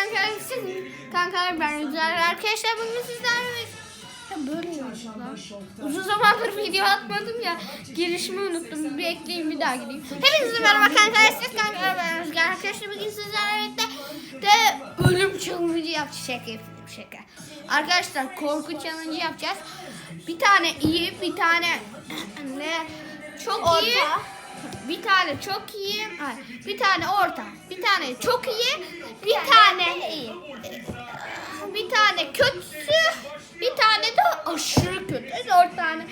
kankalar siz kankalar ben Rüzgar arkadaşlar bugün sizlerle böyle yapıyorlar. Uzun zamandır video atmadım ya. Girişimi unuttum. Bir ekleyeyim bir daha gireyim. Hepinize merhaba kankalar siz kankalar ben Rüzgar arkadaşlar bugün sizlerle birlikte de ölüm challenge yapacağız. Şaka yapıyorum şaka. Arkadaşlar korku challenge yapacağız. Bir tane iyi bir tane ne çok iyi. Bir tane çok iyi, bir tane orta, bir tane çok iyi, bir tane iyi, bir tane kötü, bir tane de aşırı kötü. Dört tane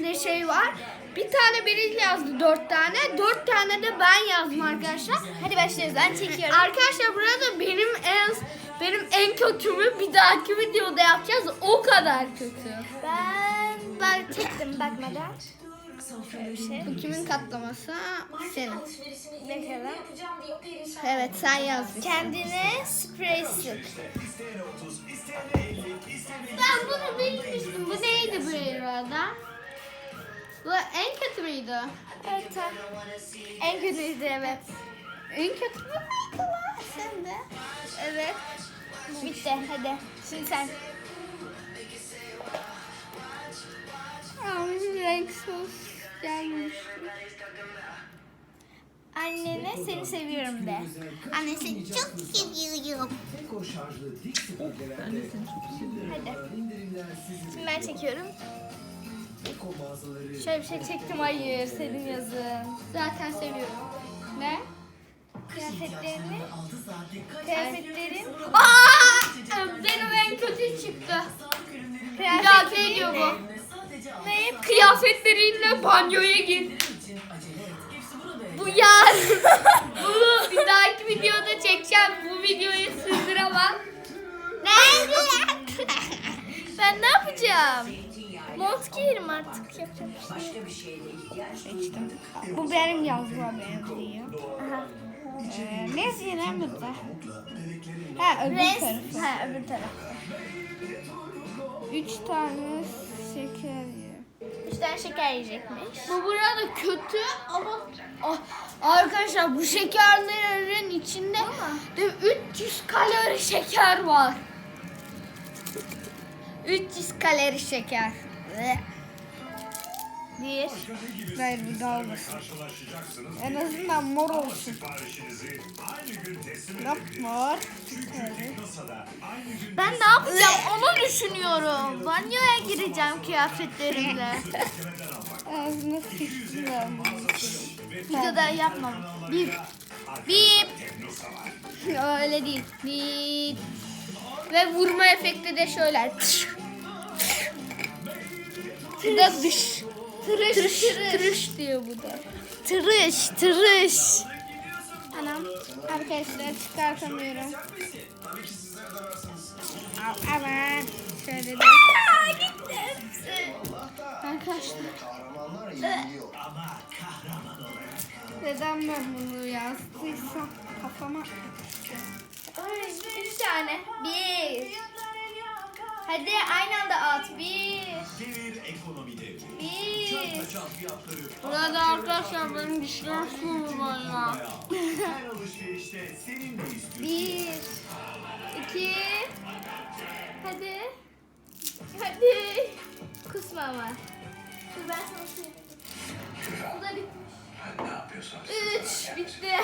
ne şey var. Bir tane Beril yazdı dört tane, dört tane de ben yazdım arkadaşlar. Hadi başlıyoruz. Ben çekiyorum. Arkadaşlar burada benim en benim en kötümü bir dahaki videoda yapacağız. O kadar kötü. Ben ben çektim bakmadan. Şöyle bir şey. Bu kimin katlaması? Senin. Bakalım. Evet sen yazdın. Kendine sprey sık. Ben bunu bilmiştim. Bu neydi bu arada? Bu en kötü müydü? Evet. En kötüydü evet. En kötü mü müydü lan sen de? Evet. Bitti hadi. Şimdi sen. Aa, renk sos gelmiş. Annene seni seviyorum de. Annesi çok seviyorum. Süpürgelerde Hadi. Şimdi ben çekiyorum. Şöyle bir şey çektim. Hayır senin yazın. Zaten seviyorum. Ne? Kıyafetlerini. 6 saatlik Kıyafetlerin. Aa! Benim en kötü çıktı. Dahaki geliyor bu. Ne? Kıyafetlerinle banyoya gir. Bu yar. Bunu bir dahaki videoda çekeceğim. Bu videoyu sığdıramam. Nerede? ben ne yapacağım? Mont giyerim artık. Bir şey yok. Bu benim yazma benziyor. Aha. Ee, ne yazıyor burada? Ha öbür tarafı. Ha öbür taraf. Üç tane şeker tane şeker yiyecekmiş. Bu burada kötü ama Ah, arkadaşlar bu şekerlerin içinde de 300 kalori şeker var. 300 kalori şeker. Bir. Hayır bu daha olmasın. En azından mor olsun. Yap mor. Ben ne yapacağım onu düşünüyorum. Banyoya gireceğim kıyafetlerimle. Ağzına sıçtım ben bunu. Videoda yapmam. Bip. Bip. Öyle değil. Bip. Ve vurma efekti de şöyle. Bu da dış. Tırış, tırış, tırış diyor bu da. Tırış, tırış. Anam arkadaşlar çıkartamıyorum. Al, Aman. Şöyle de. Aa, gitti hepsi. Arkadaşlar neden ben bunu yazdıysam kafama. Ay, üç tane. Bir. Hadi aynı anda at. Bir. Devir ekonomi devri. Bir. Fiyatları Burada arkadaşlar benim dişlerim sürüyor ya. her alışverişte senin de istiyorsun. Bir. İki. Hadi. Hadi. Kusma ama. Dur ben sana söyleyeyim. Bu da bitmiş. Ne yapıyorsun? Üç. Bitti.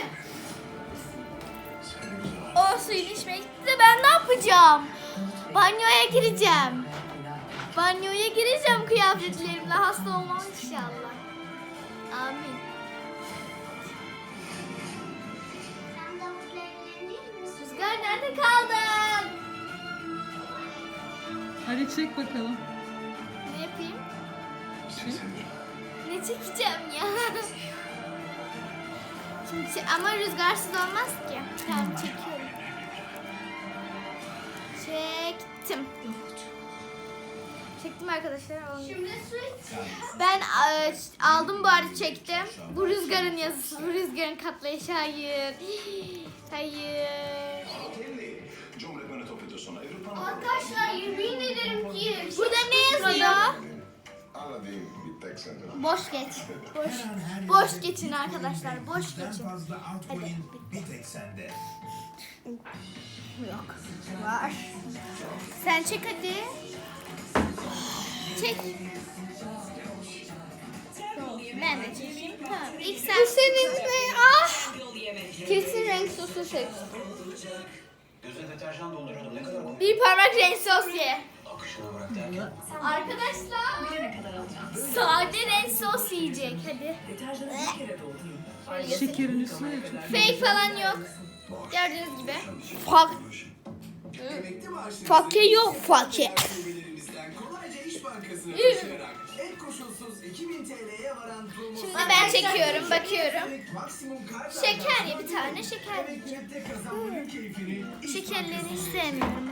O suyun içmek bitti. Ben ne yapacağım? Banyoya gireceğim. Banyoya gireceğim kıyafetlerimle. Hasta olmam inşallah. Amin. Rüzgar nerede kaldın? Hadi çek bakalım. Ne yapayım? Ne çekeceğim ya? Şimdi ama rüzgarsız olmaz ki. Tamam çekiyorum. Çektim. Çektim arkadaşlar. Şimdi su Ben e, aldım bari çektim. Bu rüzgarın yazısı. Bu rızgarın katlayışı. Hayır. Hayır. Arkadaşlar yemin ederim ki. Burada ne yazıyor? Boş geç. Boş, boş geçin arkadaşlar. Boş geçin. altcoin bir tek sende. Yok. Var. Sen çek hadi. Çek. Ben de çekeyim. Tamam. İlk sen. Bu senin ne? Ah. Kesin renk sosu seç. Bir parmak renk sos ye. Akışına bırak derken. Arkadaşlar sade renk sos yiyecek. Hadi. Şekerin üstüne Fake falan yok. Gördüğünüz gibi. Fak. Emekli maaşınızı Fakir yok fakir. üyelerimizden kolayca İş Bankası'na taşıyarak ek koşulsuz 2000 TL'ye varan promosyon. Şimdi ben çekiyorum, bakıyorum. Maksimum Şeker ye bir tane şeker. Emeklilikte kazanmanın keyfini İş Şekerleri Bankası'nda sevmiyorum.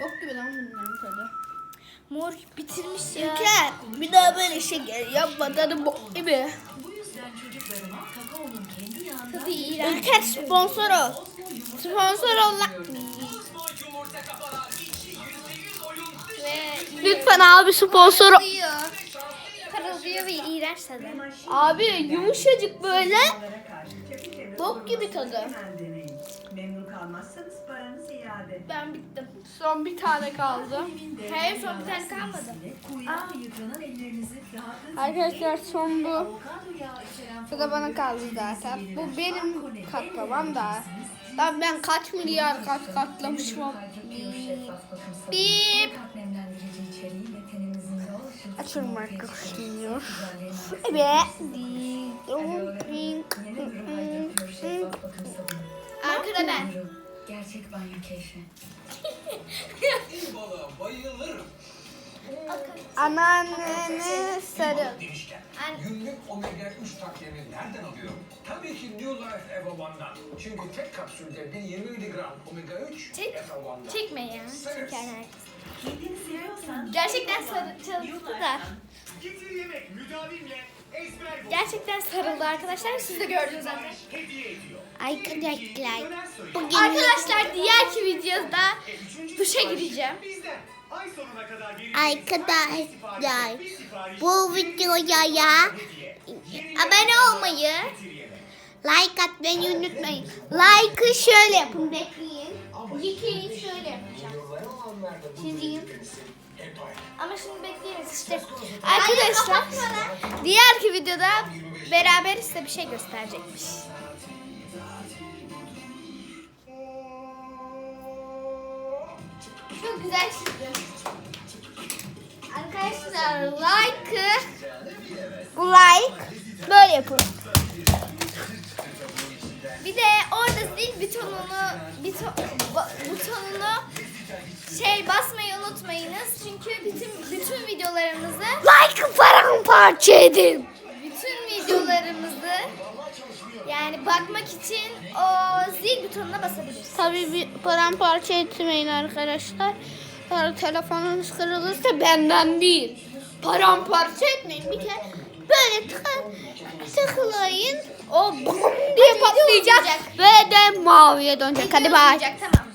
Bok gibi lan bunların tadı. Mor bitirmiş ya. Şeker. Bir daha böyle şeker yapma tadı bok gibi. Tadı iğrenç. Ülker sponsor ol. Sponsor ol lan. Lütfen abi sponsor ol. Parıldıyor ve iğrenç tadı. Abi yumuşacık böyle. Bok gibi tadı. Ben bittim. Son bir tane kaldı. Hayır son bir tane kalmadı. Rahatlıkla Arkadaşlar son bu. Bu da bana kaldı zaten. Bu benim katlamam da. Lan ben kaç milyar kat katlamışım. Bip. Açıyorum arkadaşlar. Evet. Arkada ben. Gerçek banyo keyfi. Bayılırım. Anneannene sarıl. Demişken Günlük omega 3 takviyemi nereden alıyorum? Tabii ki New Life Eva One'dan. Çünkü tek kapsülde bir 20 miligram omega 3 Çek. Eva One'dan. Çekme ya. Severiz. Kendini seviyorsan Gerçekten sarı çalıştı da. Getir yemek müdavimle ezber bu. Gerçekten sarıldı arkadaşlar. Siz de gördünüz zaten. Hediye ediyor. Arkadaşlar. Bugün Arkadaşlar diğerki videoda E, duşa gireceğim. Bizden. Ay sonuna kadar vereceğiniz Arkadaşlar, bir sipariş, bu videoya ya hediye. abone olmayı, Getir yemek. like atmayı unutmayın. Like'ı şöyle yapın bekleyin. Yıkayın şöyle yapacağım. Çizeyim. Ama şimdi bekleyemeyiz işte. Arkadaşlar diğerki videoda beraber size bir şey gösterecekmiş. Çok güzel çizdim. Arkadaşlar like'ı bu like böyle yapın. Bir de orada zil butonunu buton, butonunu şey basmayı unutmayınız. Çünkü bütün bütün videolarımızı like paramparça edin. Bütün videolarımızı yani bakmak için o zil butonuna basabilirsiniz. Tabii bir paramparça etmeyin arkadaşlar. Eğer telefonunuz kırılırsa benden değil. Paramparça etmeyin. Bir kere böyle tık- tıklayın. O bum diye patlayacak ve de maviye dönecek. Hadi bay. Tamam.